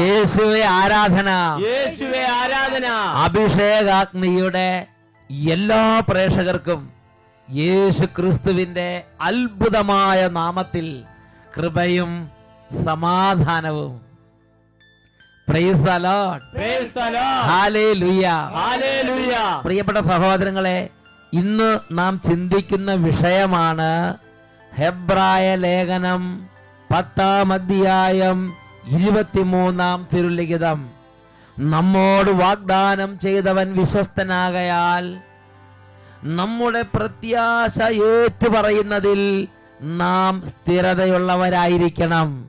യേശുവെ ആരാധന. യേശുവേ ആരാധന. അഭിഷേകാഗ്നിയുടെ എല്ലാ പ്രേക്ഷകർക്കും യേശു ക്രിസ്തുവിന്റെ അത്ഭുതമായ നാമത്തിൽ കൃപയും സമാധാനവും. പ്രിയപ്പെട്ട സഹോദരങ്ങളെ ഇന്ന് നാം ചിന്തിക്കുന്ന വിഷയമാണ് ഹെബ്രായ ലേഖനം പത്താം അധ്യായം ഇരുപത്തിമൂന്നാം തിരുലിഖിതം. നമ്മോട് വാഗ്ദാനം ചെയ്തവൻ വിശ്വസ്തനാകയാൽ നമ്മുടെ പ്രത്യാശ ഏറ്റുപറയുന്നതിൽ നാം സ്ഥിരതയുള്ളവരായിരിക്കണം.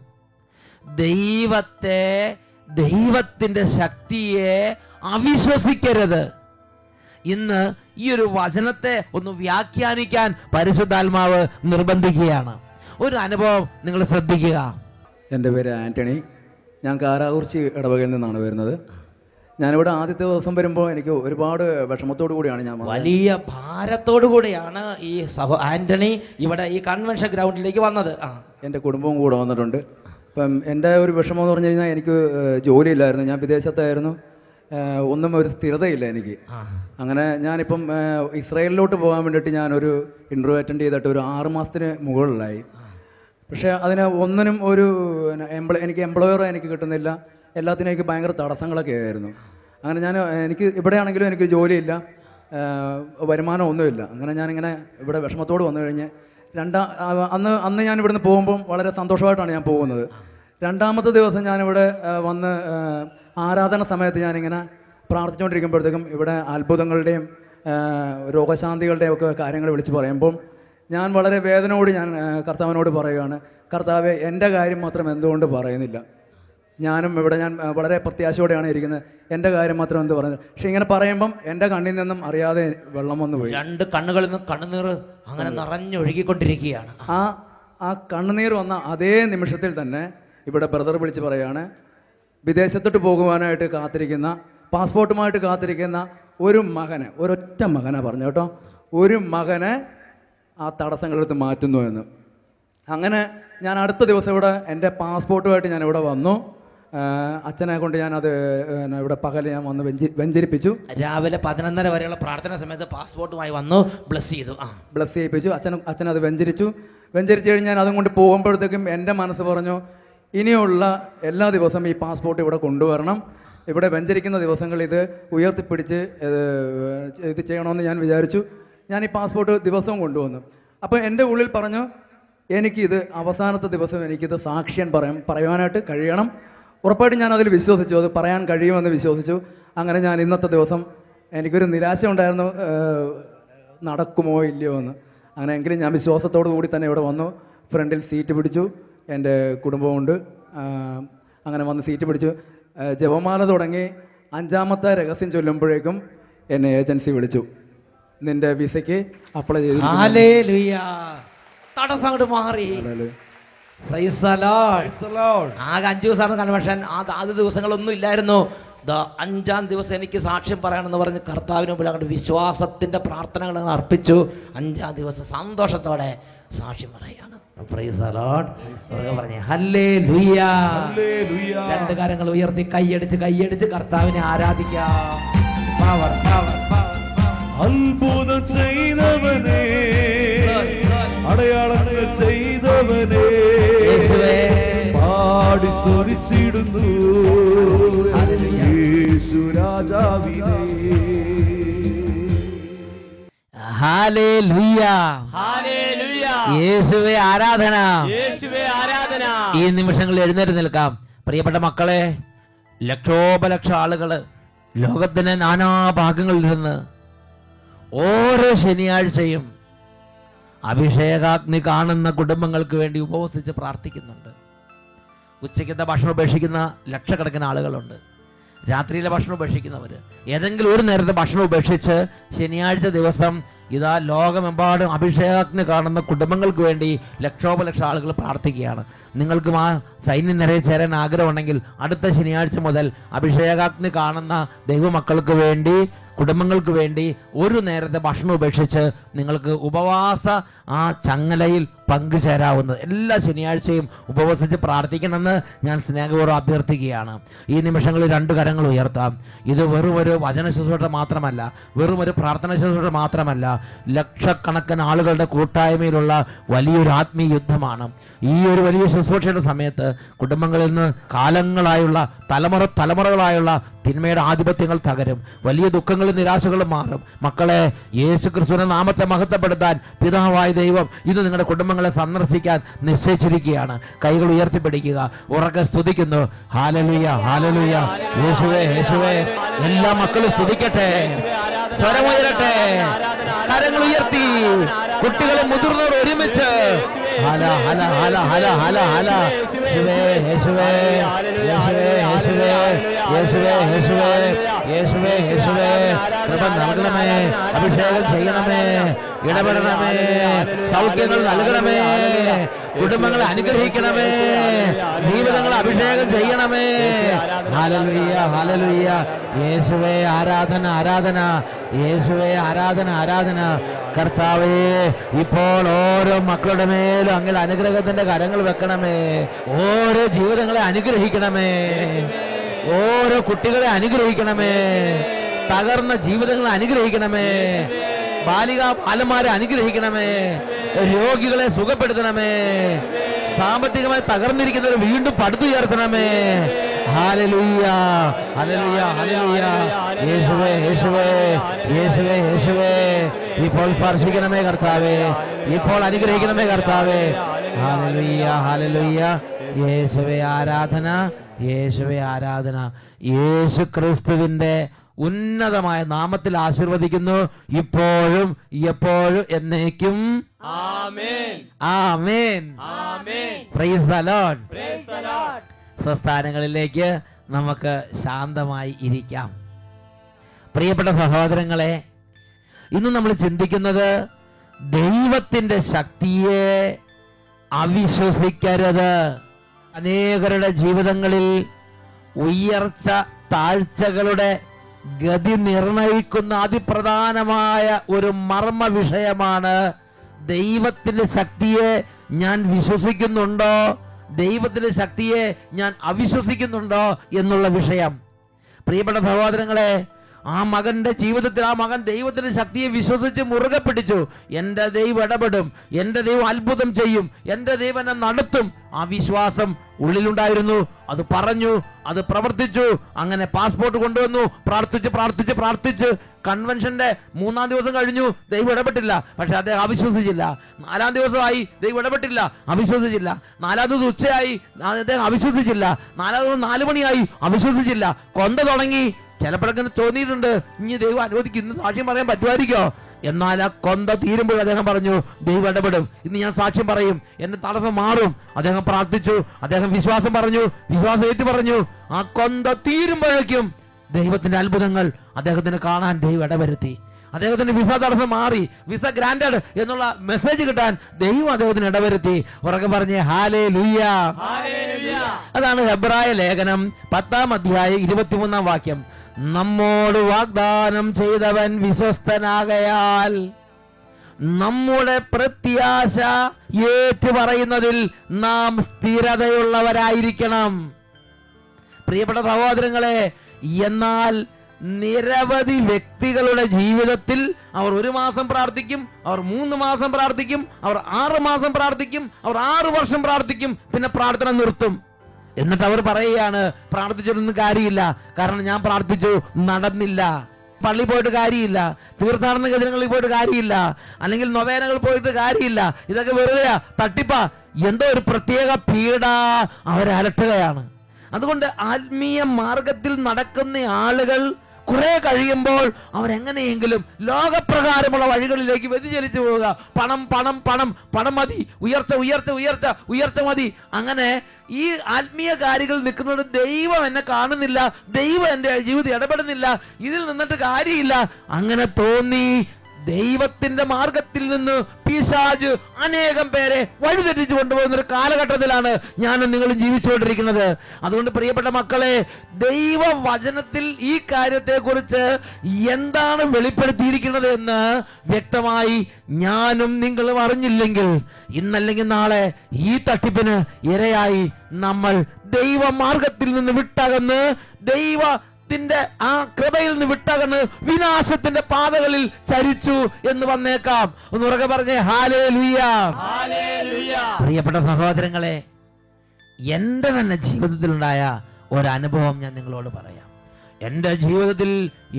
ദൈവത്തെ ദൈവത്തിന്റെ ശക്തിയെ അവിശ്വസിക്കരുത്. ഇന്ന് ഈ ഒരു വചനത്തെ ഒന്ന് വ്യാഖ്യാനിക്കാൻ പരിശുദ്ധാത്മാവ് നിർബന്ധിക്കുകയാണ്. ഒരു അനുഭവം നിങ്ങൾ ശ്രദ്ധിക്കുക. എന്റെ പേര് ആന്റണി ഞാൻ കാരാകുറിച്ചി ഇടവകയിൽ നിന്നാണ് വരുന്നത്. ഞാനിവിടെ ആദ്യത്തെ ദിവസം വരുമ്പോൾ എനിക്ക് ഒരുപാട് വിഷമത്തോടു കൂടിയാണ് ഞാൻ വലിയ ഭാരത്തോടു കൂടിയാണ് ഈ സഹോ ആന്റണി ഇവിടെ ഈ കൺവെൻഷൻ ഗ്രൗണ്ടിലേക്ക് വന്നത്. ആ. എന്റെ കുടുംബവും കൂടെ വന്നിട്ടുണ്ട്. ഇപ്പം എന്റെ ഒരു വിഷമം എന്ന് പറഞ്ഞു കഴിഞ്ഞാൽ എനിക്ക് ജോലിയില്ലായിരുന്നു. ഞാൻ വിദേശത്തായിരുന്നു. ഒന്നും ഒരു സ്ഥിരതയില്ല എനിക്ക്. അങ്ങനെ ഞാനിപ്പം ഇസ്രായേലിലോട്ട് പോകാൻ വേണ്ടിയിട്ട് ഞാനൊരു ഇന്റർവ്യൂ അറ്റൻഡ് ചെയ്തിട്ട് ഒരു ആറ് മാസത്തിന് മുകളിലായി. പക്ഷേ അതിന് ഒന്നിനും ഒരു എംപ്ലോ എനിക്ക് എംപ്ലോയറോ എനിക്ക് കിട്ടുന്നില്ല. എല്ലാത്തിനും എനിക്ക് ഭയങ്കര തടസ്സങ്ങളൊക്കെ ആയിരുന്നു. അങ്ങനെ ഞാൻ എനിക്ക് ഇവിടെയാണെങ്കിലും എനിക്ക് ജോലിയില്ല. വരുമാനം ഒന്നുമില്ല. അങ്ങനെ ഞാനിങ്ങനെ ഇവിടെ വിഷമത്തോട് വന്നു കഴിഞ്ഞ് രണ്ടാം അന്ന് അന്ന് ഞാൻ ഇവിടുന്ന് പോകുമ്പം വളരെ സന്തോഷമായിട്ടാണ് ഞാൻ പോകുന്നത്. രണ്ടാമത്തെ ദിവസം ഞാനിവിടെ വന്ന് ആരാധന സമയത്ത് ഞാനിങ്ങനെ പ്രാർത്ഥിച്ചുകൊണ്ടിരിക്കുമ്പോഴത്തേക്കും ഇവിടെ അത്ഭുതങ്ങളുടെയും രോഗശാന്തികളുടെയും ഒക്കെ കാര്യങ്ങൾ വിളിച്ച് പറയുമ്പം ഞാൻ വളരെ വേദനയോട് ഞാൻ കർത്താവിനോട് പറയുകയാണ്. കർത്താവ് എന്റെ കാര്യം മാത്രം എന്തുകൊണ്ട് പറയുന്നില്ല? ഞാനും ഇവിടെ ഞാൻ വളരെ പ്രത്യാശയോടെയാണ് ഇരിക്കുന്നത്. എന്റെ കാര്യം മാത്രം എന്ത് പറയുന്നത് പക്ഷെ ഇങ്ങനെ പറയുമ്പം എന്റെ കണ്ണിൽ നിന്നും അറിയാതെ വെള്ളം വന്നു പോയി. രണ്ട് കണ്ണുകളിൽ നിന്ന് കണ്ണുനീർ അങ്ങനെ നിറഞ്ഞൊഴുകിക്കൊണ്ടിരിക്കുകയാണ്. ആ ആ കണ്ണുനീർ വന്ന അതേ നിമിഷത്തിൽ തന്നെ ഇവിടെ ബ്രദർ വിളിച്ച് പറയുകയാണ്. വിദേശത്തോട്ട് പോകുവാനായിട്ട് കാത്തിരിക്കുന്ന പാസ്പോർട്ടുമായിട്ട് കാത്തിരിക്കുന്ന ഒരു മകനെ ഒരൊറ്റ മകനെ പറഞ്ഞു കേട്ടോ. ഒരു മകനെ ആ തടസ്സങ്ങളെടുത്ത് മാറ്റുന്നു എന്ന്. അങ്ങനെ ഞാൻ അടുത്ത ദിവസം ഇവിടെ എന്റെ പാസ്പോർട്ടുമായിട്ട് ഞാൻ ഇവിടെ വന്നു. അച്ഛനെ കൊണ്ട് ഞാനത് ഇവിടെ പകൽ ഞാൻ വന്ന് വെഞ്ചി വെഞ്ചരിപ്പിച്ചു. രാവിലെ പതിനൊന്നര വരെയുള്ള പ്രാർത്ഥന സമയത്ത് പാസ്പോർട്ടുമായി വന്നു ബ്ലസ് ചെയ്തു. ആ. ബ്ലസ് ചെയ്യിപ്പിച്ചു. അച്ഛൻ അച്ഛൻ അത് വെഞ്ചരിച്ചു. വെഞ്ചരിച്ച് കഴിഞ്ഞ് ഞാൻ അതും കൊണ്ട് പോകുമ്പോഴത്തേക്കും എന്റെ മനസ്സ് പറഞ്ഞു ഇനിയുള്ള എല്ലാ ദിവസവും ഈ പാസ്പോർട്ട് ഇവിടെ കൊണ്ടുവരണം. ഇവിടെ വെഞ്ചരിക്കുന്ന ദിവസങ്ങൾ ഇത് ഉയർത്തിപ്പിടിച്ച് ഇത് ചെയ്യണമെന്ന് ഞാൻ വിചാരിച്ചു. ഞാൻ ഈ പാസ്പോർട്ട് ദിവസവും കൊണ്ടുവന്നു. അപ്പോൾ എന്റെ ഉള്ളിൽ പറഞ്ഞു എനിക്കിത് അവസാനത്തെ ദിവസം എനിക്കിത് സാക്ഷ്യം പറയാൻ പറയുവാനായിട്ട് കഴിയണം. ഉറപ്പായിട്ടും ഞാൻ അതിൽ വിശ്വസിച്ചു അത് പറയാൻ കഴിയുമെന്ന് വിശ്വസിച്ചു. അങ്ങനെ ഞാൻ ഇന്നത്തെ ദിവസം എനിക്കൊരു നിരാശ ഉണ്ടായിരുന്നു നടക്കുമോ ഇല്ലയോ എന്ന്. അങ്ങനെ എങ്കിലും ഞാൻ വിശ്വാസത്തോടു കൂടി തന്നെ ഇവിടെ വന്നു ഫ്രണ്ടിൽ സീറ്റ് പിടിച്ചു എന്റെ കുടുംബമുണ്ട് അങ്ങനെ വന്ന് സീറ്റ് പിടിച്ചു. ജപമാല തുടങ്ങി അഞ്ചാമത്തെ രഹസ്യം ചൊല്ലുമ്പോഴേക്കും എന്നെ ഏജൻസി വിളിച്ചു. നിന്റെ വിസയ്ക്ക് അപ്ലൈ ചെയ്തു. തടസ്സം അങ്ങോട്ട് മാറി. Praise the Lord. ആകെ അഞ്ചു ദിവസമാണ് കൺവെൻഷൻ ആ ആദ്യ ദിവസങ്ങളൊന്നും ഇല്ലായിരുന്നു. ദാ അഞ്ചാം ദിവസം എനിക്ക് സാക്ഷ്യം പറയണമെന്ന് പറഞ്ഞ് കർത്താവിന് മുമ്പിൽ അങ്ങോട്ട് വിശ്വാസത്തിന്റെ പ്രാർത്ഥനകൾ അർപ്പിച്ചു. അഞ്ചാം ദിവസം സന്തോഷത്തോടെ സാക്ഷ്യം പറയാണ് Praise the Lord. സ്വർഗം പറഞ്ഞേ, Hallelujah. രണ്ട് കാര്യങ്ങൾ ഉയർത്തി കൈയടിച്ച് കൈയടിച്ച് കർത്താവിനെ ആരാധിക്കാം. അത്ഭുതം ചെയ്തവനേ. അടയാളങ്ങൾ ചെയ്തവനേ. യേശുവേ. പാടി സ്തുതിച്ചിടുന്നു. യേശു രാജാവിനെ. യേശുവേ ആരാധന. യേശുവേ ആരാധന. ഈ നിമിഷങ്ങളിൽ എഴുന്നേറ്റ് നിൽക്കാം. പ്രിയപ്പെട്ട മക്കളെ ലക്ഷോപലക്ഷ ആളുകൾ ലോകത്തിന്റെ നാനാഭാഗങ്ങളിൽ നിന്ന് ഓരോ ശനിയാഴ്ചയും അഭിഷേകാഗ്നി കാണുന്ന കുടുംബങ്ങൾക്ക് വേണ്ടി ഉപവസിച്ച് പ്രാർത്ഥിക്കുന്നുണ്ട്. ഉച്ചയ്ക്കത്തെ ഭക്ഷണം ഉപേക്ഷിക്കുന്ന ലക്ഷക്കണക്കിന് ആളുകളുണ്ട്. രാത്രിയിലെ ഭക്ഷണം ഉപേക്ഷിക്കുന്നവർ ഏതെങ്കിലും ഒരു നേരത്തെ ഭക്ഷണം ഉപേക്ഷിച്ച് ശനിയാഴ്ച ദിവസം ഇതാ ലോകമെമ്പാടും അഭിഷേകാഗ്നി കാണുന്ന കുടുംബങ്ങൾക്ക് വേണ്ടി ലക്ഷോപലക്ഷം ആളുകൾ പ്രാർത്ഥിക്കുകയാണ്. നിങ്ങൾക്കും ആ സൈന്യം നിറയെ ചേരാൻ ആഗ്രഹമുണ്ടെങ്കിൽ അടുത്ത ശനിയാഴ്ച മുതൽ അഭിഷേകാഗ്നി കാണുന്ന ദൈവമക്കൾക്ക് വേണ്ടി കുടുംബങ്ങൾക്ക് വേണ്ടി ഒരു നേരത്തെ ഭക്ഷണം ഉപേക്ഷിച്ച് നിങ്ങൾക്ക് ഉപവാസ ആ ചങ്ങലയിൽ പങ്കുചേരാവുന്നത്. എല്ലാ ശനിയാഴ്ചയും ഉപവസിച്ച് പ്രാർത്ഥിക്കണമെന്ന് ഞാൻ സ്നേഹപൂർവം അഭ്യർത്ഥിക്കുകയാണ്. ഈ നിമിഷങ്ങളിൽ രണ്ട് കരങ്ങൾ ഉയർത്താം. ഇത് വെറും ഒരു വചന ശുശ്രൂഷ മാത്രമല്ല വെറും ഒരു പ്രാർത്ഥന ശുശ്രൂഷ മാത്രമല്ല ലക്ഷക്കണക്കിന് ആളുകളുടെ കൂട്ടായ്മയിലുള്ള വലിയൊരു ആത്മീയ യുദ്ധമാണ്. ഈ ഒരു വലിയ ശുശ്രൂഷയുടെ സമയത്ത് കുടുംബങ്ങളിൽ നിന്ന് കാലങ്ങളായുള്ള തലമുറ തലമുറകളായുള്ള തിന്മയുടെ ആധിപത്യങ്ങൾ തകരും. വലിയ ദുഃഖങ്ങളും നിരാശകളും മാറും. മക്കളെ യേശു നാമത്തെ മഹത്വപ്പെടുത്താൻ പിതാവായ ദൈവം ഇത് നിങ്ങളുടെ കുടുംബങ്ങളെ സന്ദർശിക്കാൻ നിശ്ചയിച്ചിരിക്കുകയാണ്. കൈകൾ ഉയർത്തിപ്പിടിക്കുക. ഉറക്കെ സ്തുതിക്കുന്നു. ഹാലലുയ ഹാലലുയ യേശുവേ യേശുവേ. എല്ലാ മക്കളും സ്തുതിക്കട്ടെ. സ്വരമുയരട്ടെ. കരങ്ങൾ ഉയർത്തി. കുട്ടികളെ മുതിർന്നവർ ഒരുമിച്ച് ഹല ഹല ഹല ഹല ഹല ഹല. യേശുവേ യേശുവേ യേശുവേ യേശുവേ യേശുവേ യേശുവേ യേശുവേ യേശുവേ. കൃപ നൽകണമേ അഭിഷേകം ചെയ്യണമേ ഇടപെടണമേ സൗഖ്യങ്ങൾ നൽകണമേ കുടുംബങ്ങളെ അനുഗ്രഹിക്കണമേ ജീവിതങ്ങളെ അഭിഷേകം ചെയ്യണമേ. ഹാലലുയ്യ ഹാലലുയ്യ യേശുവേ ആരാധന ആരാധന. യേശുവേ ആരാധന ആരാധന. കർത്താവേ ഇപ്പോൾ ഓരോ മക്കളുടെ മേലും അങ്ങനെ അനുഗ്രഹത്തിന്റെ കരങ്ങൾ വെക്കണമേ. ഓരോ ജീവിതങ്ങളെ അനുഗ്രഹിക്കണമേ. ഓരോ കുട്ടികളെ അനുഗ്രഹിക്കണമേ. തകർന്ന ജീവിതങ്ങളെ അനുഗ്രഹിക്കണമേ. ബാലിക ബാലന്മാരെ അനുഗ്രഹിക്കണമേ. രോഗികളെ സുഖപ്പെടുത്തണമേ. സാമ്പത്തികമായി തകർന്നിരിക്കുന്നവർ വീണ്ടും പടുത്തുയർത്തണമേ. യേശുവേ യേശുവേ യേശുവേ യേശുവേ. ഇപ്പോൾ സ്പർശിക്കണമേ കർത്താവേ. ഇപ്പോൾ അനുഗ്രഹിക്കണമേ കർത്താവേ. ഹാലലുയ്യ ഹാലലുയ്യ യേശുവേ ആരാധന യേശുവേ ആരാധന. യേശു ക്രിസ്തുവിന്റെ ഉന്നതമായ നാമത്തിൽ ആശീർവദിക്കുന്നു. ഇപ്പോഴും എപ്പോഴും എന്നേക്കും. ആമേൻ. ആമേൻ. ആമേൻ. Praise the lord praise the Lord. സ്വസ്ഥാനങ്ങളിലേക്ക് നമുക്ക് ശാന്തമായി ഇരിക്കാം. പ്രിയപ്പെട്ട സഹോദരങ്ങളെ ഇന്ന് നമ്മൾ ചിന്തിക്കുന്നത് ദൈവത്തിന്റെ ശക്തിയെ അവിശ്വസിക്കരുത്. അനേകരുടെ ജീവിതങ്ങളിൽ ഉയർച്ച താഴ്ചകളുടെ ഗതി നിർണയിക്കുന്ന അതിപ്രധാനമായ ഒരു മർമ്മ വിഷയമാണ് ദൈവത്തിന്റെ ശക്തിയെ ഞാൻ വിശ്വസിക്കുന്നുണ്ടോ? ദൈവത്തിന്റെ ശക്തിയെ ഞാൻ അവിശ്വസിക്കുന്നുണ്ടോ എന്നുള്ള വിഷയം. പ്രിയപ്പെട്ട സഹോദരങ്ങളെ ആ മകന്റെ ജീവിതത്തിൽ ആ മകൻ ദൈവത്തിന്റെ ശക്തിയെ വിശ്വസിച്ച് മുറുകെ പിടിച്ചു. എന്റെ ദൈവം ഇടപെടും എന്റെ ദൈവം അത്ഭുതം ചെയ്യും എന്റെ ദൈവം എന്നെ നടത്തും. ആ വിശ്വാസം ഉള്ളിലുണ്ടായിരുന്നു. അത് പറഞ്ഞു അത് പ്രവർത്തിച്ചു. അങ്ങനെ പാസ്പോർട്ട് കൊണ്ടുവന്നു. പ്രാർത്ഥിച്ച് പ്രാർത്ഥിച്ച് പ്രാർത്ഥിച്ച് കൺവെൻഷന്റെ മൂന്നാം ദിവസം കഴിഞ്ഞു. ദൈവം ഇടപെട്ടില്ല പക്ഷെ അദ്ദേഹം അവിശ്വസിച്ചില്ല. നാലാം ദിവസമായി ദൈവം ഇടപെട്ടില്ല അവിശ്വസിച്ചില്ല. നാലാം ദിവസം ഉച്ചയായി. അദ്ദേഹം അവിശ്വസിച്ചില്ല. നാലാം ദിവസം നാല് മണിയായി. അവിശ്വസിച്ചില്ല. കൊന്ത തുടങ്ങി. ചിലപ്പോഴൊക്കെ തോന്നിയിട്ടുണ്ട്. ഇനി ദൈവം അനുവദിക്കും. ഇന്ന് സാക്ഷ്യം പറയാൻ പറ്റുമായിരിക്കോ? എന്നാൽ ആ കൊന്ത തീരുമ്പോൾ അദ്ദേഹം പറഞ്ഞു ദൈവം ഇടപെടും. ഇന്ന് ഞാൻ സാക്ഷ്യം പറയും. എന്റെ തടസ്സം മാറും. അദ്ദേഹം പ്രാർത്ഥിച്ചു. അദ്ദേഹം വിശ്വാസം പറഞ്ഞു. വിശ്വാസം ഏറ്റു പറഞ്ഞു ആ കൊന്ത തീരുമ്പോഴേക്കും ദൈവത്തിന്റെ അത്ഭുതങ്ങൾ അദ്ദേഹത്തിന് കാണാൻ ദൈവം ഇടവരുത്തി. അദ്ദേഹത്തിന്റെ വിസ തടസ്സം മാറി വിസ ഗ്രാൻഡഡ് എന്നുള്ള മെസ്സേജ് കിട്ടാൻ ദൈവം അദ്ദേഹത്തിന് ഇടവരുത്തി. ഉറക്കെ പറഞ്ഞ് ഹാലേ ലുയ്യ. അതാണ് ഹെബ്രായ ലേഖനം പത്താം അധ്യായം ഇരുപത്തിമൂന്നാം വാക്യം. നമ്മോട് വാഗ്ദാനം ചെയ്തവൻ വിശ്വസ്തനാകയാൽ നമ്മുടെ പ്രത്യാശ ഏറ്റുപറയുന്നതിൽ നാം സ്ഥിരതയുള്ളവരായിരിക്കണം. പ്രിയപ്പെട്ട സഹോദരങ്ങളെ എന്നാൽ നിരവധി വ്യക്തികളുടെ ജീവിതത്തിൽ അവർ ഒരു മാസം പ്രാർത്ഥിക്കും അവർ മൂന്ന് മാസം പ്രാർത്ഥിക്കും അവർ ആറ് മാസം പ്രാർത്ഥിക്കും അവർ ആറ് വർഷം പ്രാർത്ഥിക്കും പിന്നെ പ്രാർത്ഥന നിർത്തും. എന്നിട്ട് അവർ പറയുകയാണ് പ്രാർത്ഥിച്ചിട്ടൊന്നും കാര്യമില്ല. കാരണം ഞാൻ പ്രാർത്ഥിച്ചു നടന്നില്ല. പള്ളി പോയിട്ട് കാര്യമില്ല. തീർത്ഥാടന കേന്ദ്രങ്ങളിൽ പോയിട്ട് കാര്യമില്ല. അല്ലെങ്കിൽ നൊവേനകൾ പോയിട്ട് കാര്യമില്ല. ഇതൊക്കെ വെറുതെയാ തട്ടിപ്പാ. എന്തോ ഒരു പ്രത്യേക പീഡ അവരലട്ടുകയാണ്. അതുകൊണ്ട് ആത്മീയ മാർഗത്തിൽ നടക്കുന്ന ആളുകൾ കുറെ കഴിയുമ്പോൾ അവരെങ്ങനെയെങ്കിലും ലോകപ്രകാരമുള്ള വഴികളിലേക്ക് വ്യതിചലിച്ചു പോവുക. പണം പണം പണം പണം മതി. ഉയർച്ച ഉയർച്ച ഉയർച്ച ഉയർച്ച മതി. അങ്ങനെ ഈ ആത്മീയ കാര്യങ്ങൾ നിൽക്കുന്നത് ദൈവം എന്നെ കാണുന്നില്ല ദൈവം എന്റെ ജീവിതം ഇടപെടുന്നില്ല ഇതിൽ നിന്നിട്ട് കാര്യമില്ല. അങ്ങനെ തോന്നി ദൈവത്തിന്റെ മാർഗത്തിൽ നിന്ന് പിശാജ് അനേകം പേരെ വഴിതെറ്റിച്ചു കൊണ്ടുപോകുന്ന ഒരു കാലഘട്ടത്തിലാണ് ഞാനും നിങ്ങൾ ജീവിച്ചുകൊണ്ടിരിക്കുന്നത്. അതുകൊണ്ട് പ്രിയപ്പെട്ട മക്കളെ ദൈവവചനത്തിൽ ഈ കാര്യത്തെക്കുറിച്ച് എന്താണ് വെളിപ്പെടുത്തിയിരിക്കുന്നത് എന്ന് വ്യക്തമായി ഞാനും നിങ്ങളും അറിഞ്ഞില്ലെങ്കിൽ ഇന്നല്ലെങ്കിൽ നാളെ ഈ തട്ടിപ്പിന് ഇരയായി നമ്മൾ ദൈവമാർഗത്തിൽ നിന്ന് വിട്ടകന്ന് ദൈവത്തിന്റെ ആ കൃപയിൽ നിന്ന് വിട്ടകന്ന് വിനാശത്തിന്റെ പാതകളിൽ ചരിച്ചു എന്ന് വന്നേക്കാം. ഒന്ന് ഉറക്കെ പറഞ്ഞേ ഹാലേ ഹല്ലേലൂയ പ്രിയപ്പെട്ട സഹോദരങ്ങളെ എന്റെ തന്നെ ജീവിതത്തിലുണ്ടായ ഒരനുഭവം ഞാൻ നിങ്ങളോട് പറയാം. എന്റെ ജീവിതത്തിൽ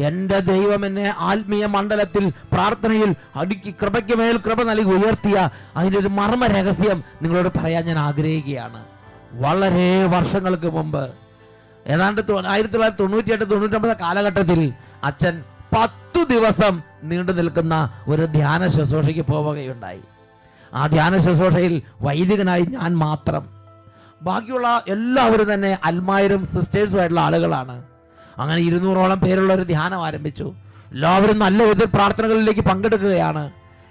എന്റെ ദൈവം എന്നെ ആത്മീയ മണ്ഡലത്തിൽ പ്രാർത്ഥനയിൽ അടുക്കി കൃപയ്ക്ക് മേൽ കൃപ നൽകി ഉയർത്തിയ അതിന്റെ ഒരു മർമ്മ രഹസ്യം നിങ്ങളോട് പറയാൻ ഞാൻ ആഗ്രഹിക്കുകയാണ്. വളരെ വർഷങ്ങൾക്ക് മുമ്പ് ഏതാണ്ട് ആയിരത്തി തൊള്ളായിരത്തി തൊണ്ണൂറ്റിയെട്ട് തൊണ്ണൂറ്റൊമ്പത് കാലഘട്ടത്തിൽ അച്ഛൻ പത്തു ദിവസം നീണ്ടു നിൽക്കുന്ന ഒരു ധ്യാന ശുശ്രൂഷയ്ക്ക് പോവുകയുണ്ടായി. ആ ധ്യാന ശുശ്രൂഷയിൽ വൈദികനായി ഞാൻ മാത്രം. ബാക്കിയുള്ള എല്ലാവരും തന്നെ അൽമായരും സിസ്റ്റേഴ്സുമായിട്ടുള്ള ആളുകളാണ്. അങ്ങനെ ഇരുന്നൂറോളം പേരുള്ള ഒരു ധ്യാനം ആരംഭിച്ചു. എല്ലാവരും നല്ല വിധത്തിൽ പ്രാർത്ഥനകളിലേക്ക് പങ്കെടുക്കുകയാണ്.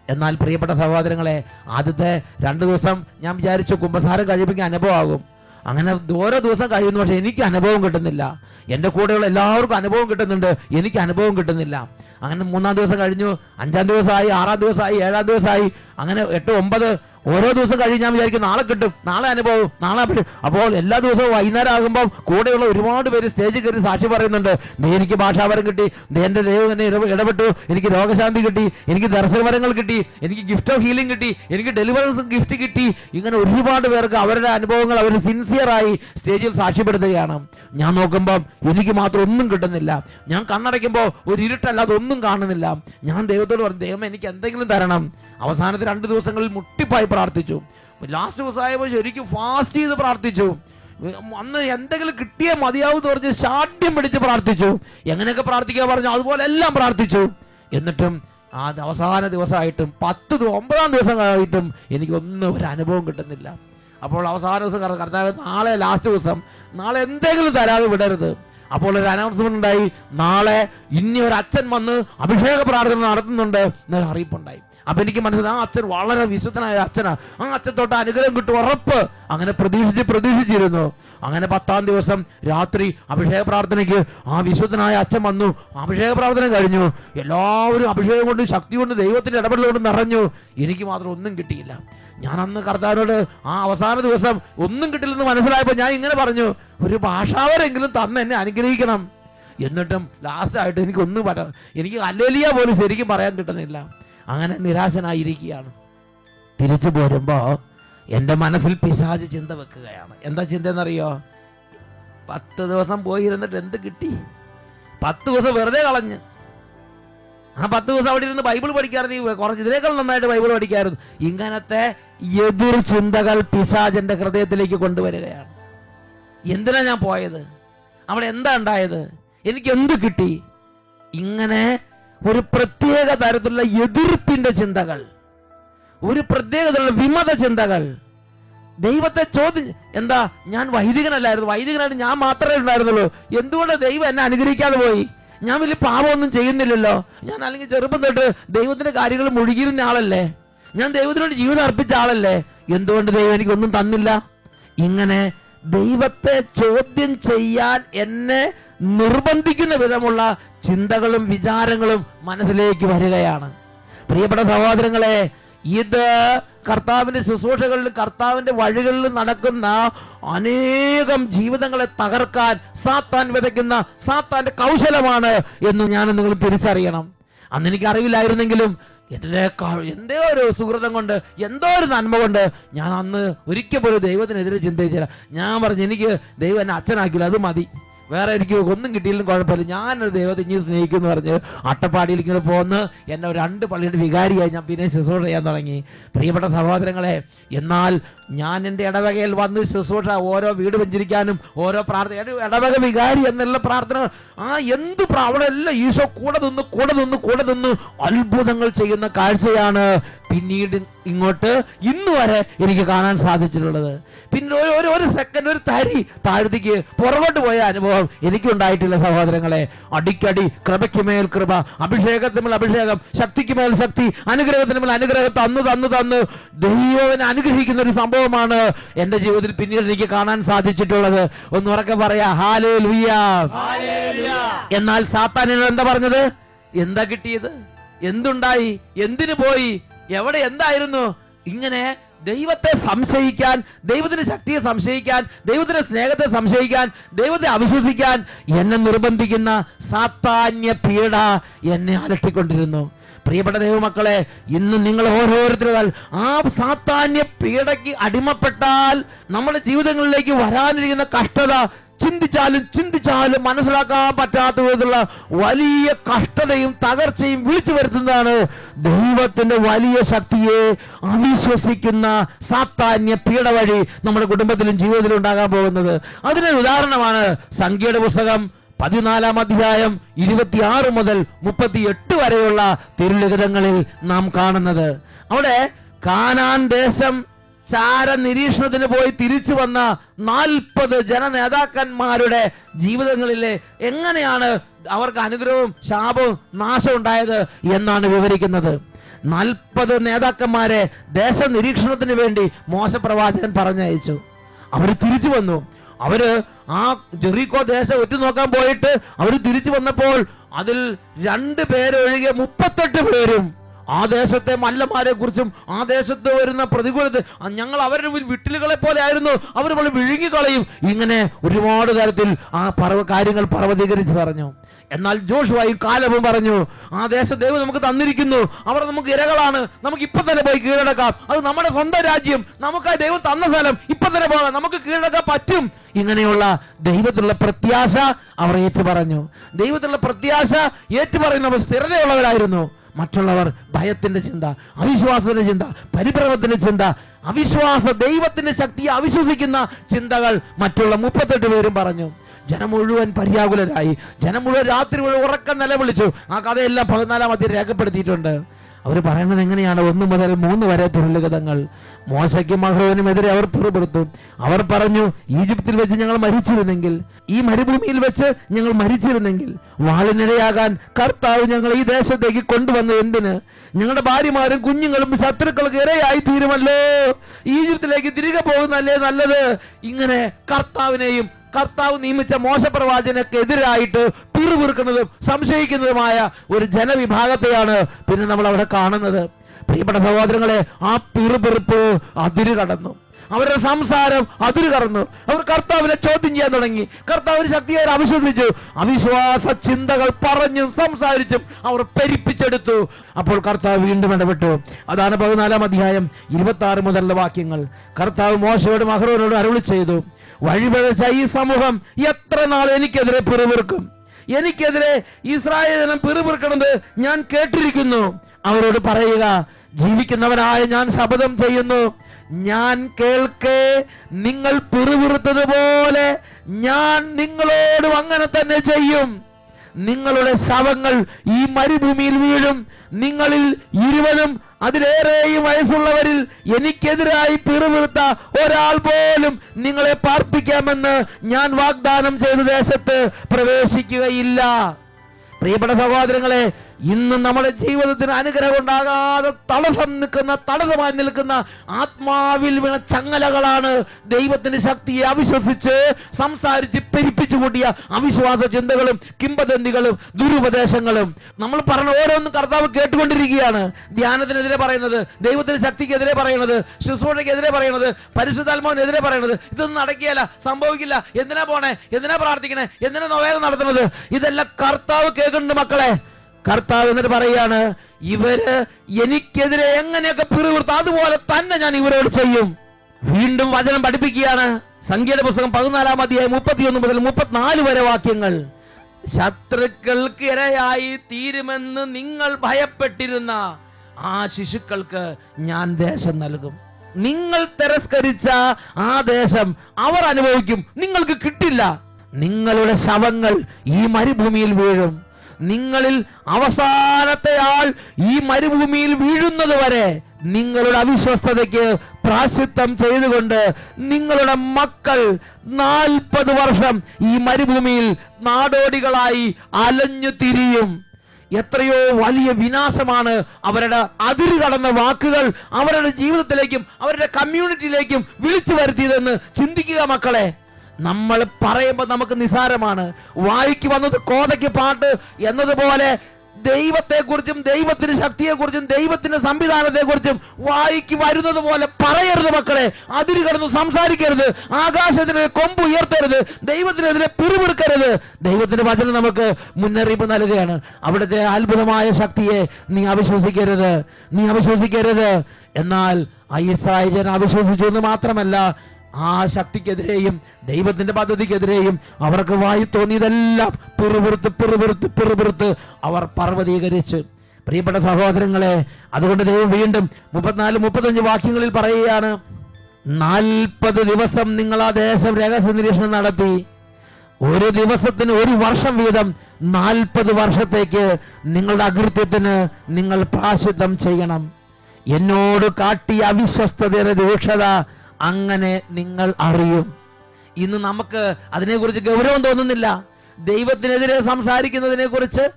എന്നാൽ പ്രിയപ്പെട്ട സഹോദരങ്ങളെ ആദ്യത്തെ രണ്ട് ദിവസം ഞാൻ വിചാരിച്ചു കുമ്പസാരം കഴിപ്പിക്കാൻ അനുഭവമാകും. അങ്ങനെ ഓരോ ദിവസം കഴിയുന്നു പക്ഷെ എനിക്ക് അനുഭവം കിട്ടുന്നില്ല. എന്റെ കൂടെയുള്ള എല്ലാവർക്കും അനുഭവം കിട്ടുന്നുണ്ട് എനിക്ക് അനുഭവം കിട്ടുന്നില്ല. അങ്ങനെ മൂന്നാം ദിവസം കഴിഞ്ഞു അഞ്ചാം ദിവസമായി ആറാം ദിവസമായി ഏഴാം ദിവസമായി അങ്ങനെ എട്ട് ഒമ്പത് ഓരോ ദിവസം കഴിഞ്ഞ് ഞാൻ വിചാരിക്കും നാളെ കിട്ടും നാളെ അനുഭവം നാളെ. അപ്പോൾ എല്ലാ ദിവസവും വൈകുന്നേരം ആകുമ്പോൾ കൂടെയുള്ള ഒരുപാട് പേര് സ്റ്റേജിൽ കയറി സാക്ഷി പറയുന്നുണ്ട്. നീ എനിക്ക് ഭാഷാവരം കിട്ടി എന്റെ ദൈവം എന്നെ ഇടപെട്ടു എനിക്ക് രോഗശാന്തി കിട്ടി എനിക്ക് ദർശനവരങ്ങൾ കിട്ടി എനിക്ക് ഗിഫ്റ്റ് ഓഫ് ഹീലിംഗ് കിട്ടി എനിക്ക് ഡെലിവറൻസ് ഗിഫ്റ്റ് കിട്ടി. ഇങ്ങനെ ഒരുപാട് പേർക്ക് അവരുടെ അനുഭവങ്ങൾ അവർ സിൻസിയറായി സ്റ്റേജിൽ സാക്ഷ്യപ്പെടുത്തുകയാണ്. ഞാൻ നോക്കുമ്പോൾ എനിക്ക് മാത്രം ഒന്നും കിട്ടുന്നില്ല. ഞാൻ കണ്ണടയ്ക്കുമ്പോൾ ഒരു ഇരുട്ടല്ലാതെ ഒന്നും കാണുന്നില്ല. ഞാൻ ദൈവത്തോട് പറഞ്ഞു ദൈവം എനിക്ക് എന്തെങ്കിലും തരണം. അവസാനത്തെ രണ്ട് ദിവസങ്ങളിൽ മുട്ടിപ്പായി പ്രാർത്ഥിച്ചു. ലാസ്റ്റ് ദിവസമായപ്പോൾ ശരിക്കും ഫാസ്റ്റ് ചെയ്ത് പ്രാർത്ഥിച്ചു. അന്ന് എന്തെങ്കിലും കിട്ടിയേ മതിയാവും പറഞ്ഞ് ശാഠ്യം പിടിച്ച് പ്രാർത്ഥിച്ചു. എങ്ങനെയൊക്കെ പ്രാർത്ഥിക്കുക പറഞ്ഞു? അതുപോലെ എല്ലാം പ്രാർത്ഥിച്ചു. എന്നിട്ടും ആ അവസാന ദിവസമായിട്ടും പത്ത് ഒമ്പതാം ദിവസമായിട്ടും എനിക്കൊന്നും ഒരു അനുഭവം കിട്ടുന്നില്ല. അപ്പോൾ അവസാന ദിവസം കർ- കർത്താവ് നാളെ ലാസ്റ്റ് ദിവസം നാളെ എന്തെങ്കിലും തരാതെ വിടരുത്. അപ്പോൾ ഒരു അനൗൺസ്മെന്റ് ഉണ്ടായി. നാളെ ഇനി ഒരു അച്ഛൻ വന്ന് അഭിഷേക പ്രാർത്ഥന നടത്തുന്നുണ്ട് എന്നൊരു അറിയിപ്പുണ്ടായി. അപ്പൊ എനിക്ക് മനസ്സിലായി ആ അച്ഛൻ വളരെ വിശുദ്ധനായ അച്ഛനാ. ആ അച്ഛൻ തൊട്ട് അനുഗ്രഹം കിട്ടും ഉറപ്പ്. അങ്ങനെ പ്രതീക്ഷിച്ച് പ്രതീക്ഷിച്ചിരുന്നു. അങ്ങനെ പത്താം ദിവസം രാത്രി അഭിഷേക പ്രാർത്ഥനയ്ക്ക് ആ വിശുദ്ധനായ അച്ഛൻ വന്നു. അഭിഷേക പ്രാർത്ഥന കഴിഞ്ഞു. എല്ലാവരും അഭിഷേകം കൊണ്ട് ശക്തി കൊണ്ട് ദൈവത്തിന്റെ ഇടപെടൽ കൊണ്ട് നിറഞ്ഞു. എനിക്ക് മാത്രം ഒന്നും കിട്ടിയില്ല. ഞാൻ അന്ന് കർത്താവിനോട് ആ അവസാന ദിവസം ഒന്നും കിട്ടില്ലെന്ന് മനസ്സിലായപ്പോൾ ഞാൻ ഇങ്ങനെ പറഞ്ഞു ഒരു ഭാഷാവരെങ്കിലും തന്ന് എന്നെ അനുഗ്രഹിക്കണം. എന്നിട്ടും ലാസ്റ്റായിട്ട് എനിക്ക് ഒന്നും പറ്റാ എനിക്ക് അല്ലേലിയ പോലും ശരിക്കും പറയാൻ കിട്ടുന്നില്ല. അങ്ങനെ നിരാശനായിരിക്കുകയാണ്. തിരിച്ചു പോരുമ്പോൾ എന്റെ മനസ്സിൽ പിശാജ് ചിന്ത വെക്കുകയാണ്. എന്താ ചിന്ത എന്നറിയോ പത്ത് ദിവസം പോയി ഇരുന്നിട്ട് എന്ത് കിട്ടി? പത്ത് ദിവസം വെറുതെ കളഞ്ഞ്. ആ പത്ത് ദിവസം അവിടെ ഇരുന്ന് ബൈബിൾ പഠിക്കാറുണ്ട് കുറച്ച് ഇതിനേക്കാൾ നന്നായിട്ട് ബൈബിൾ പഠിക്കാറുണ്ട് ഇങ്ങനത്തെ എതിർ ചിന്തകൾ പിശാജന്റെ ഹൃദയത്തിലേക്ക് കൊണ്ടുവരികയാണ്. എന്തിനാ ഞാൻ പോയത്? അവിടെ എന്താ ഉണ്ടായത്? എനിക്ക് എന്ത് കിട്ടി? ഇങ്ങനെ ഒരു പ്രത്യേക തരത്തിലുള്ള എതിർപ്പിന്റെ ചിന്തകൾ ഒരു പ്രത്യേക തരത്തിലുള്ള വിമത ചിന്തകൾ. ദൈവത്തെ ചോദ്യം എന്താ ഞാൻ വൈദികനല്ലായിരുന്നു വൈദികനായിട്ട് ഞാൻ മാത്രമേ ഉണ്ടായിരുന്നുള്ളൂ. എന്തുകൊണ്ട് ദൈവം എന്നെ അനുഗ്രഹിക്കാതെ പോയി? ഞാൻ വലിയ പാപമൊന്നും ചെയ്യുന്നില്ലല്ലോ. ഞാൻ അല്ലെങ്കിൽ ചെറുപ്പം തൊട്ട് ദൈവത്തിന്റെ കാര്യങ്ങൾ മുഴുകിയിരുന്ന ആളല്ലേ? ഞാൻ ദൈവത്തിനോട് ജീവിതം അർപ്പിച്ച ആളല്ലേ? എന്തുകൊണ്ട് ദൈവം എനിക്കൊന്നും തന്നില്ല? ഇങ്ങനെ ദൈവത്തെ ചോദ്യം ചെയ്യാൻ എന്നെ നിർബന്ധിക്കുന്ന വിധമുള്ള ചിന്തകളും വിചാരങ്ങളും മനസ്സിലേക്ക് വരികയാണ്. പ്രിയപ്പെട്ട സഹോദരങ്ങളെ ഇത് കർത്താവിന്റെ ശുശ്രൂഷകളിലും കർത്താവിന്റെ വഴികളിലും നടക്കുന്ന അനേകം ജീവിതങ്ങളെ തകർക്കാൻ സാത്താൻ വിതയ്ക്കുന്ന സാത്താന്റെ കൗശലമാണ് എന്ന് ഞാൻ നിങ്ങൾ തിരിച്ചറിയണം. അന്ന് എനിക്ക് അറിവില്ലായിരുന്നെങ്കിലും ക- എന്തോ ഒരു സുഹൃതം കൊണ്ട് എന്തോ ഒരു നന്മ കൊണ്ട് ഞാൻ അന്ന് ഒരിക്കൽ പോലും ദൈവത്തിനെതിരെ ചിന്തിച്ചില്ല. ഞാൻ പറഞ്ഞു എനിക്ക് ദൈവം എന്നെ അച്ഛനാക്കില്ല അത് മതി. വേറെ എനിക്ക് ഒന്നും കിട്ടിയില്ലെങ്കിലും കുഴപ്പമില്ല. ഞാനൊരു ദൈവത്തെ ഇനി സ്നേഹിക്കുന്നു പറഞ്ഞ് അട്ടപ്പാടിയിൽ ഇങ്ങനെ പോന്ന് എന്നെ ഒരു രണ്ട് പള്ളിയുടെ വികാരിയായി ഞാൻ പിന്നെ ശുശ്രൂഷ ചെയ്യാൻ തുടങ്ങി. പ്രിയപ്പെട്ട സഹോദരങ്ങളെ എന്നാൽ ഞാൻ എന്റെ ഇടവകയിൽ വന്ന് ശുശ്രൂഷ ഓരോ വീട് വെഞ്ചിരിക്കാനും ഓരോ പ്രാർത്ഥന ഇടവക വികാരി എന്നുള്ള പ്രാർത്ഥന ആ എന്ത് അവിടെ എല്ലാം ഈശോ കൂടെ നിന്ന് കൂടെ നിന്ന് കൂടെ നിന്ന് അത്ഭുതങ്ങൾ ചെയ്യുന്ന കാഴ്ചയാണ് പിന്നീട് ഇങ്ങോട്ട് ഇന്ന് വരെ എനിക്ക് കാണാൻ സാധിച്ചിട്ടുള്ളത്. പിന്നെ ഒരു ഒരു ഒരു സെക്കൻഡ് ഒരു തരി താഴ്ത്തിക്ക് പുറകോട്ട് പോയ അനുഭവം. അനുഭവം എനിക്കുണ്ടായിട്ടില്ല സഹോദരങ്ങളെ. അടിക്കടി കൃപയ്ക്ക് മേൽ കൃപ അഭിഷേകത്തിന് മേൽ അഭിഷേകം ശക്തിക്ക് മേൽ ശക്തി അനുഗ്രഹത്തിന് മേൽ അനുഗ്രഹം തന്നു തന്നു തന്നു. ദൈവനെ അനുഗ്രഹിക്കുന്ന ഒരു സംഭവമാണ് എന്റെ ജീവിതത്തിൽ പിന്നീട് എനിക്ക് കാണാൻ സാധിച്ചിട്ടുള്ളത്. ഒന്ന് ഉറക്കെ പറയാ ഹാലേ എന്നാൽ സാത്താൻ എന്താ പറഞ്ഞത്? എന്താ കിട്ടിയത്? എന്തുണ്ടായി? എന്തിനു പോയി? എവിടെ എന്തായിരുന്നു? ഇങ്ങനെ ദൈവത്തെ സംശയിക്കാൻ ദൈവത്തിന്റെ ശക്തിയെ സംശയിക്കാൻ ദൈവത്തിന്റെ സ്നേഹത്തെ സംശയിക്കാൻ ദൈവത്തെ അവിശ്വസിക്കാൻ എന്നെ നിർബന്ധിക്കുന്ന സാത്താന്യ പീഡ എന്നെ അലട്ടിക്കൊണ്ടിരുന്നു. പ്രിയപ്പെട്ട ദൈവമക്കളെ ഇന്ന് നിങ്ങൾ ഓരോരുത്തരും ആ സാത്താന്യ പീഡയ്ക്ക് അടിമപ്പെട്ടാൽ നമ്മുടെ ജീവിതങ്ങളിലേക്ക് വരാനിരിക്കുന്ന കഷ്ടത ചിന്തിച്ചാലും ചിന്തിച്ചാലും മനസ്സിലാക്കാൻ പറ്റാത്ത വിധത്തിലുള്ള വലിയ കഷ്ടതയും തകർച്ചയും വിളിച്ചു വരുത്തുന്നതാണ് ദൈവത്തിന്റെ വലിയ ശക്തിയെ അവിശ്വസിക്കുന്ന സാത്താന്യ പീഡ വഴി നമ്മുടെ കുടുംബത്തിലും ജീവിതത്തിലും ഉണ്ടാകാൻ പോകുന്നത്. അതിനൊരു ഉദാഹരണമാണ് സംഖ്യയുടെ പുസ്തകം പതിനാലാം അധ്യായം ഇരുപത്തിയാറ് മുതൽ മുപ്പത്തിയെട്ട് വരെയുള്ള തിരുലിഖിതങ്ങളിൽ നാം കാണുന്നത്. അവിടെ കാനാൻ ദേശം ചാര നിരീക്ഷണത്തിന് പോയി തിരിച്ചു വന്ന നാൽപ്പത് ജനനേതാക്കന്മാരുടെ ജീവിതങ്ങളിലെ എങ്ങനെയാണ് അവർക്ക് അനുഗ്രഹവും ശാപവും നാശവും ഉണ്ടായത് എന്നാണ് വിവരിക്കുന്നത്. നാൽപ്പത് നേതാക്കന്മാരെ ദേശ നിരീക്ഷണത്തിന് വേണ്ടി മോശപ്രവാചകൻ പറഞ്ഞയച്ചു. അവർ തിരിച്ചു വന്നു. അവർ ആ ജെറീക്കോ ദേശം ഒറ്റുനോക്കാൻ പോയിട്ട് അവർ തിരിച്ചു വന്നപ്പോൾ അതിൽ രണ്ട് പേരൊഴികെ മുപ്പത്തെട്ട് പേരും ആ ദേശത്തെ മല്ലന്മാരെ കുറിച്ചും ആ ദേശത്ത് വരുന്ന പ്രതികൂലത്തെ ഞങ്ങൾ അവരുടെ വിട്ടിലുകളെ പോലെ ആയിരുന്നു. അവർ നമ്മൾ വിഴുങ്ങിക്കളയും. ഇങ്ങനെ ഒരുപാട് തരത്തിൽ ആ പർവ കാര്യങ്ങൾ പർവതീകരിച്ച് പറഞ്ഞു. എന്നാൽ ജോഷുവായി കാലവും പറഞ്ഞു ആ ദേശ ദൈവം നമുക്ക് തന്നിരിക്കുന്നു. അവർ നമുക്ക് ഇരകളാണ്. നമുക്ക് ഇപ്പൊ തന്നെ പോയി കീഴടക്കാം. അത് നമ്മുടെ സ്വന്തം രാജ്യം. നമുക്ക് ആ ദൈവം തന്ന സ്ഥലം ഇപ്പൊ തന്നെ പോകാം. നമുക്ക് കീഴടക്കാൻ പറ്റും. ഇങ്ങനെയുള്ള ദൈവത്തിലുള്ള പ്രത്യാശ അവർ ഏറ്റു പറഞ്ഞു. ദൈവത്തിലുള്ള പ്രത്യാശ ഏറ്റുപറയുന്നവർ സ്ഥിരതയുള്ളവരായിരുന്നു. മറ്റുള്ളവർ ഭയത്തിന്റെ ചിന്ത അവിശ്വാസത്തിന്റെ ചിന്ത പരിഭ്രമത്തിന്റെ ചിന്ത അവിശ്വാസ ദൈവത്തിന്റെ ശക്തിയെ അവിശ്വസിക്കുന്ന ചിന്തകൾ മറ്റുള്ള മുപ്പത്തെട്ട് പേരും പറഞ്ഞു. ജനം മുഴുവൻ പര്യാകുലരായി. ജനം മുഴുവൻ രാത്രി മുഴുവൻ ഉറക്കം നിലവിളിച്ചു. ആ കഥയെല്ലാം പതിനാലാം അധ്യായം രേഖപ്പെടുത്തിയിട്ടുണ്ട്. അവർ പറയുന്നത് എങ്ങനെയാണ്? ഒന്ന് മുതൽ മൂന്ന് വരെ തുരലുഗതങ്ങൾ മോശയ്ക്കും മഹ്റോവിനുമെതിരെ അവർ പിറുപിറുത്തു അവർ പറഞ്ഞു ഈജിപ്തിൽ വെച്ച് ഞങ്ങൾ മരിച്ചിരുന്നെങ്കിൽ ഈ മരുഭൂമിയിൽ വെച്ച് ഞങ്ങൾ മരിച്ചിരുന്നെങ്കിൽ വാളിനിരയാകാൻ കർത്താവ് ഞങ്ങൾ ഈ ദേശത്തേക്ക് കൊണ്ടുവന്നത് എന്തിന്? ഞങ്ങളുടെ ഭാര്യമാരും കുഞ്ഞുങ്ങളും ശത്രുക്കൾക്ക് ഇരയായി തീരുമല്ലോ. ഈജിപ്തിലേക്ക് തിരികെ പോകുന്നല്ലേ നല്ലത്? ഇങ്ങനെ കർത്താവിനെയും കർത്താവ് നിയമിച്ച മോശപ്രവാചനക്കെതിരായിട്ട് പിറുപിറുക്കുന്നതും സംശയിക്കുന്നതുമായ ഒരു ജനവിഭാഗത്തെയാണ് പിന്നെ നമ്മൾ അവിടെ കാണുന്നത്. പ്രിയപ്പെട്ട സഹോദരങ്ങളെ ആ പിറുപിറുപ്പ് അതിര് കടന്നു അവരുടെ സംസാരം അതിര് കടന്നു. അവർ കർത്താവിനെ ചോദ്യം ചെയ്യാൻ തുടങ്ങി. കർത്താവിന് ശക്തി അവർ അവിശ്വസിച്ചു. അവിശ്വാസ ചിന്തകൾ പറഞ്ഞും സംസാരിച്ചും അവർ പെരിപ്പിച്ചെടുത്തു. അപ്പോൾ കർത്താവ് വീണ്ടും ഇടപെട്ടു. അതാണ് പതിനാലാം അധ്യായം ഇരുപത്തി ആറ് മുതലുള്ള വാക്യങ്ങൾ. കർത്താവ് മോശയോടും അഹ്റോനോടും അരുളി ചെയ്തു. വഴിപഴച്ച ഈ സമൂഹം എത്ര നാൾ എനിക്കെതിരെ പിറുപിറുക്കും? എനിക്കെതിരെ ഇസ്രായേൽ ജനം പിറുപിറുക്കണത് ഞാൻ കേട്ടിരിക്കുന്നു. അവരോട് പറയുക ജീവിക്കുന്നവനായ ഞാൻ ശപഥം ചെയ്യുന്നു. ഞാൻ കേൾക്കെ നിങ്ങൾ പിറുപിറുത്തതുപോലെ ഞാൻ നിങ്ങളോടും അങ്ങനെ തന്നെ ചെയ്യും. നിങ്ങളുടെ ശവങ്ങൾ ഈ മരുഭൂമിയിൽ വീഴും. നിങ്ങളിൽ ഇരുവരും അതിലേറെയും വയസ്സുള്ളവരിൽ എനിക്കെതിരായി പിറുപിറുത്ത ഒരാൾ പോലും നിങ്ങളെ പാർപ്പിക്കാമെന്ന് ഞാൻ വാഗ്ദാനം ചെയ്ത ദേശത്ത് പ്രവേശിക്കുകയില്ല. പ്രിയപ്പെട്ട സഹോദരങ്ങളെ ഇന്ന് നമ്മുടെ ജീവിതത്തിന് അനുഗ്രഹം ഉണ്ടാകാതെ തടസ്സം നിൽക്കുന്ന തടസ്സമായി നിൽക്കുന്ന ആത്മാവിൽ വീണ ചങ്ങലകളാണ് ദൈവത്തിന്റെ ശക്തിയെ അവിശ്വസിച്ച് സംസാരിച്ച് പെരിപ്പിച്ചു കൂട്ടിയ അവിശ്വാസ ചിന്തകളും കിംബദന്തികളും ദുരുപദേശങ്ങളും. നമ്മൾ പറഞ്ഞ ഓരോന്നും കർത്താവ് കേട്ടുകൊണ്ടിരിക്കുകയാണ്. ധ്യാനത്തിനെതിരെ പറയുന്നത് ദൈവത്തിന്റെ ശക്തിക്കെതിരെ പറയുന്നത് ശുശ്രൂഷയ്ക്കെതിരെ പറയുന്നത് പരിശുദ്ധാത്മാവിനെതിരെ പറയുന്നത്. ഇതൊന്നും നടക്കുകയല്ല സംഭവിക്കില്ല. എന്തിനാ പോണേ? എന്തിനാ പ്രാർത്ഥിക്കണേ? എന്തിനാ നൊവേദം നടത്തുന്നത്? ഇതെല്ലാം കർത്താവ് കേൾക്കുന്നുണ്ട് മക്കളെ. കർത്താവ് എന്നിട്ട് പറയാണ് ഇവർ എനിക്കെതിരെ എങ്ങനെയൊക്കെ പിറുവിർത്ത അതുപോലെ തന്നെ ഞാൻ ഇവരോട് ചെയ്യും. വീണ്ടും വചനം പഠിപ്പിക്കുകയാണ്. സംഖ്യയുടെ പുസ്തകം പതിനാലാം അധ്യായം മുപ്പത്തിയൊന്ന് മുതൽ മുപ്പത്തിനാല് വരെ വാക്യങ്ങൾ. ശത്രുക്കൾക്ക് ഇരയായി തീരുമെന്ന് നിങ്ങൾ ഭയപ്പെട്ടിരുന്ന ആ ശിശുക്കൾക്ക് ഞാൻ ദേശം നൽകും. നിങ്ങൾ തിരസ്കരിച്ച ആ ദേശം അവർ അനുഭവിക്കും. നിങ്ങൾക്ക് കിട്ടില്ല. നിങ്ങളുടെ ശവങ്ങൾ ഈ മരുഭൂമിയിൽ വീഴും. നിങ്ങളിൽ അവസാനത്തെ ആൾ ഈ മരുഭൂമിയിൽ വീഴുന്നത് വരെ നിങ്ങളുടെ അവിശ്വസ്തതയ്ക്ക് പ്രാശിത്വം ചെയ്തുകൊണ്ട് നിങ്ങളുടെ മക്കൾ നാൽപ്പത് വർഷം ഈ മരുഭൂമിയിൽ നാടോടികളായി അലഞ്ഞു തിരിയും. എത്രയോ വലിയ വിനാശമാണ് അവരുടെ അതിര് കടന്ന വാക്കുകൾ അവരുടെ ജീവിതത്തിലേക്കും അവരുടെ കമ്മ്യൂണിറ്റിയിലേക്കും വിളിച്ചു വരുത്തിയതെന്ന് ചിന്തിക്കുക മക്കളെ. നമ്മൾ പറയുമ്പോൾ നമുക്ക് നിസാരമാണ്. വായിക്ക് വന്നത് കോതയ്ക്ക് പാട്ട് എന്നതുപോലെ ദൈവത്തെക്കുറിച്ചും ദൈവത്തിന്റെ ശക്തിയെക്കുറിച്ചും ദൈവത്തിന്റെ സംവിധാനത്തെക്കുറിച്ചും വായിക്ക് വരുന്നത് പോലെ പറയരുത് മക്കളെ. അതിര് കടന്ന് സംസാരിക്കരുത്. ആകാശത്തിനെതിരെ കൊമ്പ് ഉയർത്തരുത്. ദൈവത്തിനെതിരെ പിറുപിറുക്കരുത്. ദൈവത്തിന്റെ വചനം നമുക്ക് മുന്നറിയിപ്പ് നൽകുകയാണ്. അവിടുത്തെ അത്ഭുതമായ ശക്തിയെ നീ അവിശ്വസിക്കരുത്. നീ അവിശ്വസിക്കരുത്. എന്നാൽ ജനം അവിശ്വസിച്ചു എന്ന് മാത്രമല്ല ആ ശക്തിക്കെതിരെയും ദൈവത്തിന്റെ പദ്ധതിക്കെതിരെയും അവർക്ക് വായി തോന്നിയതെല്ലാം പിറുപിറുത്ത് പിറുപിറുത്ത് പിറുപിറുത്ത് അവർ പർവതീകരിച്ച്. പ്രിയപ്പെട്ട സഹോദരങ്ങളെ അതുകൊണ്ട് ദൈവം വീണ്ടും മുപ്പത്തിനാല് മുപ്പത്തഞ്ച് വാക്യങ്ങളിൽ പറയുകയാണ് നാൽപ്പത് ദിവസം നിങ്ങൾ ആ ദേശം രഹസ്യ നിരീക്ഷണം നടത്തി. ഒരു ദിവസത്തിന് ഒരു വർഷം വീതം നാൽപ്പത് വർഷത്തേക്ക് നിങ്ങളുടെ അകൃത്യത്തിന് നിങ്ങൾ പ്രാശിത്വം ചെയ്യണം. എന്നോട് കാട്ടിയ അവിശ്വസ്തതയുടെ രൂക്ഷത അങ്ങനെ നിങ്ങൾ അറിയും. ഇന്ന് നമുക്ക് അതിനെക്കുറിച്ച് ഗൗരവം തോന്നുന്നില്ല. ദൈവത്തിനെതിരെ സംസാരിക്കുന്നതിനെ കുറിച്ച്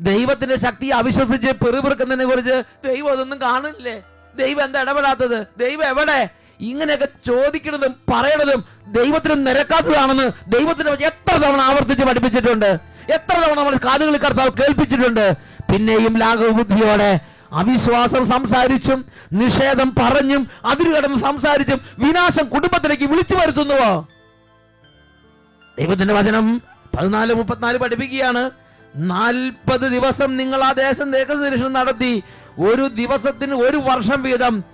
ദൈവത്തിന്റെ ശക്തി അവിശ്വസിച്ച് പെറുപിറുക്കുന്നതിനെ കുറിച്ച് ദൈവം അതൊന്നും കാണില്ലേ ദൈവം എന്താ ഇടപെടാത്തത്? ദൈവം എവിടെ? ഇങ്ങനെയൊക്കെ ചോദിക്കുന്നതും പറയണതും ദൈവത്തിന് നിരക്കാത്തതാണെന്ന് ദൈവത്തിന് എത്ര തവണ ആവർത്തിച്ച് പഠിപ്പിച്ചിട്ടുണ്ട്. എത്ര തവണ നമ്മൾ കാതുകളിൽ കർത്താവ് കേൾപ്പിച്ചിട്ടുണ്ട്. പിന്നെയും ലാഘവബുദ്ധിയോടെ അവിശ്വാസം സംസാരിച്ചും നിഷേധം പറഞ്ഞും അതിരു കടന്ന് സംസാരിച്ചും വിനാശം കുടുംബത്തിലേക്ക് വിളിച്ചു വരുത്തുന്നുവോ? ദൈവത്തിന്റെ വചനം പതിനാല് മുപ്പത്തിനാല് പഠിപ്പിക്കുകയാണ്. നാൽപ്പത് ദിവസം നിങ്ങൾ ആ ദേശം ദേശനിരീക്ഷണം നടത്തി. ഒരു ദിവസത്തിന് ഒരു വർഷം വീതം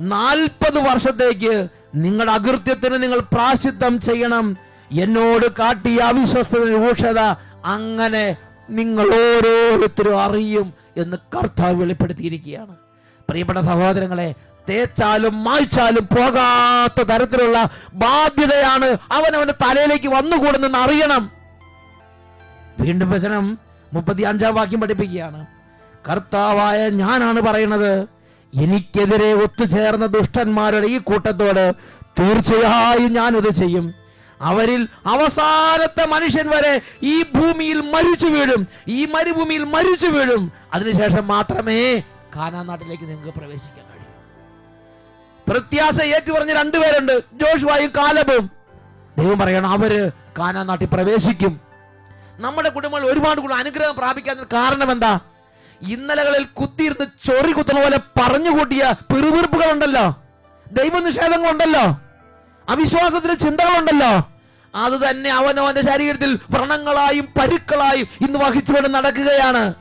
നാൽപ്പത് വർഷത്തേക്ക് നിങ്ങളുടെ അകൃത്യത്തിന് നിങ്ങൾ പ്രാശിദ്ധം ചെയ്യണം. എന്നോട് കാട്ടിയ അവിശ്വസ്ത രൂക്ഷത അങ്ങനെ നിങ്ങൾ ഓരോരുത്തരും അറിയും. എന്ന് കർത്താവ് വെളിപ്പെടുത്തിയിരിക്കുകയാണ്. പ്രിയപ്പെട്ട സഹോദരങ്ങളെ തേച്ചാലും മായ്ച്ചാലും പോകാത്ത തരത്തിലുള്ള ബാധ്യതയാണ് അവൻ അവന്റെ തലയിലേക്ക് വന്നുകൂടുന്നെന്ന് അറിയണം. വീണ്ടും വചനം മുപ്പത്തി അഞ്ചാം വാക്യം പഠിപ്പിക്കുകയാണ്. കർത്താവായ ഞാനാണ് പറയുന്നത് എനിക്കെതിരെ ഒത്തുചേർന്ന ദുഷ്ടന്മാരുടെ ഈ കൂട്ടത്തോട് തീർച്ചയായും ഞാനിത് ചെയ്യും. അവരിൽ അവസാനത്തെ മനുഷ്യൻ വരെ ഈ ഭൂമിയിൽ മരിച്ചു വീഴും. ഈ മരുഭൂമിയിൽ മരിച്ചു വീഴും. അതിനുശേഷം മാത്രമേ കാനാ നാട്ടിലേക്ക് നിങ്ങൾക്ക് പ്രവേശിക്കാൻ കഴിയൂ. പ്രത്യാശ ഏറ്റു പറഞ്ഞ രണ്ടുപേരുണ്ട് ജോഷുവായും കാലബും. ദൈവം പറയണം അവർ കാനാ നാട്ടിൽ പ്രവേശിക്കും. നമ്മുടെ കുടുംബങ്ങൾ ഒരുപാട് കൂടുതൽ അനുഗ്രഹം പ്രാപിക്കാൻ കാരണം എന്താ? ഇന്നലകളിൽ കുത്തിയിരുന്ന് ചൊറി കുത്തുന്ന പോലെ പറഞ്ഞു കൂട്ടിയ ദൈവ ദൈവനിഷേധങ്ങളുണ്ടല്ലോ. അവിശ്വാസത്തിന്റെ ചിന്തകളുണ്ടല്ലോ. അത് തന്നെ അവനവന്റെ ശരീരത്തിൽ വ്രണങ്ങളായും പരുക്കളായും ഇന്ന് വഹിച്ചുകൊണ്ട് നടക്കുകയാണ്.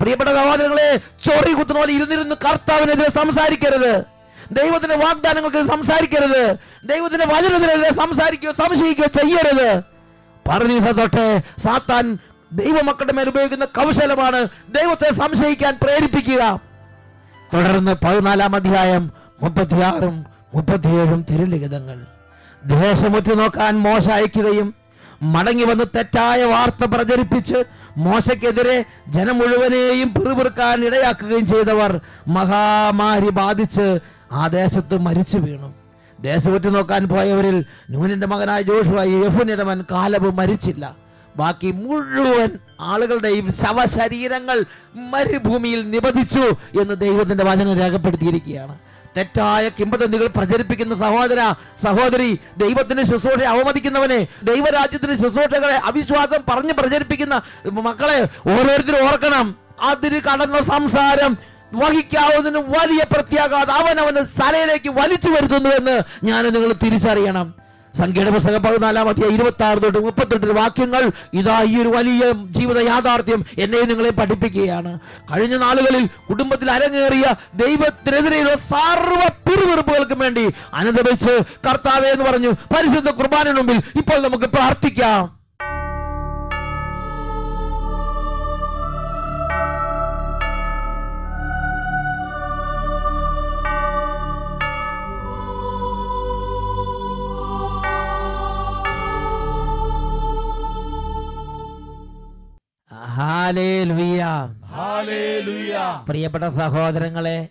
പ്രിയപ്പെട്ട സഹോദരങ്ങളെ ചൊറി കുത്തുന്ന പോലെ ഇരുന്നിരുന്ന് കർത്താവിനെതിരെ സംസാരിക്കരുത്. ദൈവത്തിന്റെ വാഗ്ദാനങ്ങൾക്ക് സംസാരിക്കരുത്. ദൈവത്തിന്റെ വചനത്തിനെതിരെ സംസാരിക്കുകയോ സംശയിക്കുകയോ ചെയ്യരുത്. പറഞ്ഞോട്ടെ സാത്താൻ ദൈവമക്കളുടെ മേൽ ഉപയോഗിക്കുന്ന കൗശലമാണ് ദൈവത്തെ സംശയിക്കാൻ പ്രേരിപ്പിക്കുക. തുടർന്ന് പതിനാലാം അധ്യായം മുപ്പത്തിയാറും മുപ്പത്തിയേഴും തിരുലിഖിതങ്ങൾ. ദേശമുറ്റു നോക്കാൻ മോശ അയക്കുകയും മടങ്ങി വന്ന് തെറ്റായ വാർത്ത പ്രചരിപ്പിച്ച് മോശയ്ക്കെതിരെ ജനം മുഴുവനെയും പിറുപിറുക്കാൻ ഇടയാക്കുകയും ചെയ്തവർ മഹാമാരി ബാധിച്ച് ആ ദേശത്ത് മരിച്ചു വീണു. ദേശമുറ്റു നോക്കാൻ പോയവരിൽ നൂനിന്റെ മകനായ ജോഷുവായി യഫുനിയുടെ മകൻ കാലബ് മരിച്ചില്ല. ബാക്കി മുഴുവൻ ആളുകളുടെയും ശവശരീരങ്ങൾ മരുഭൂമിയിൽ നിബന്ധിച്ചു എന്ന് ദൈവത്തിന്റെ വചനം രേഖപ്പെടുത്തിയിരിക്കുകയാണ്. തെറ്റായ കിംബദന്തികൾ പ്രചരിപ്പിക്കുന്ന സഹോദര സഹോദരി ദൈവത്തിന്റെ ശുശ്രൂഷയെ അവമതിക്കുന്നവനെ ദൈവരാജ്യത്തിന്റെ ശുശ്രൂഷകളെ അവിശ്വാസം പറഞ്ഞ് പ്രചരിപ്പിക്കുന്ന മക്കളെ ഓരോരുത്തരും ഓർക്കണം. അതിന് കടന്ന സംസാരം വഹിക്കാവുന്നതിന് വലിയ പ്രത്യാഘാതം അവൻ അവന്റെ സ്ഥലയിലേക്ക് വലിച്ചു വരുത്തുന്നുവെന്ന് ഞാൻ നിങ്ങൾ തിരിച്ചറിയണം. സംഖ്യയുടെ പുസ്തകം പതിനാലാം അധ്യായം ഇരുപത്തി ആറ് തൊട്ട് മുപ്പത്തെട്ട് വാക്യങ്ങൾ ഇതാ ഈ ഒരു വലിയ ജീവിത യാഥാർത്ഥ്യം എന്നെ നിങ്ങളെ പഠിപ്പിക്കുകയാണ്. കഴിഞ്ഞ നാളുകളിൽ കുടുംബത്തിൽ അരങ്ങേറിയ ദൈവത്തിനെതിരെയുള്ള സർവ പിറുവിറുപ്പുകൾക്കും വേണ്ടി അനുദപിച്ച് കർത്താവേ എന്ന് പറഞ്ഞു പരിശുദ്ധ കുർബാന മുമ്പിൽ ഇപ്പോൾ നമുക്ക് പ്രാർത്ഥിക്കാം. പ്രിയപ്പെട്ട സഹോദരങ്ങളെ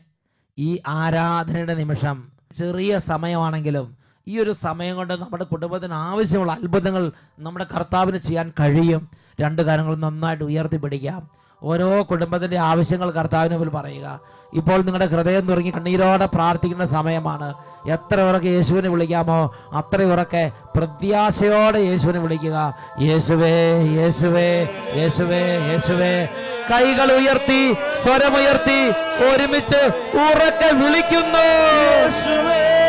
ഈ ആരാധനയുടെ നിമിഷം ചെറിയ സമയമാണെങ്കിലും ഈ ഒരു സമയം കൊണ്ട് നമ്മുടെ കുടുംബത്തിന് ആവശ്യമുള്ള അത്ഭുതങ്ങൾ നമ്മുടെ കർത്താവിന് ചെയ്യാൻ കഴിയും. രണ്ട് കാര്യങ്ങൾ നന്നായിട്ട് ഉയർത്തിപ്പിടിക്കാം. ഓരോ കുടുംബത്തിന്റെ ആവശ്യങ്ങൾ കർത്താവിന് മുമ്പിൽ പറയുക. ഇപ്പോൾ നിങ്ങളുടെ ഹൃദയം തുറങ്ങി കണ്ണീരോടെ പ്രാർത്ഥിക്കുന്ന സമയമാണ്. എത്ര ഉറക്കെ യേശുവിനെ വിളിക്കാമോ അത്ര ഉറക്കെ പ്രത്യാശയോടെ യേശുവിനെ വിളിക്കുക. യേശുവേ യേശുവേ യേശുവേ യേശുവേ. കൈകൾ ഉയർത്തി സ്വരമുയർത്തി ഒരുമിച്ച് ഉറക്കെ വിളിക്കുന്നു. യേശുവേ.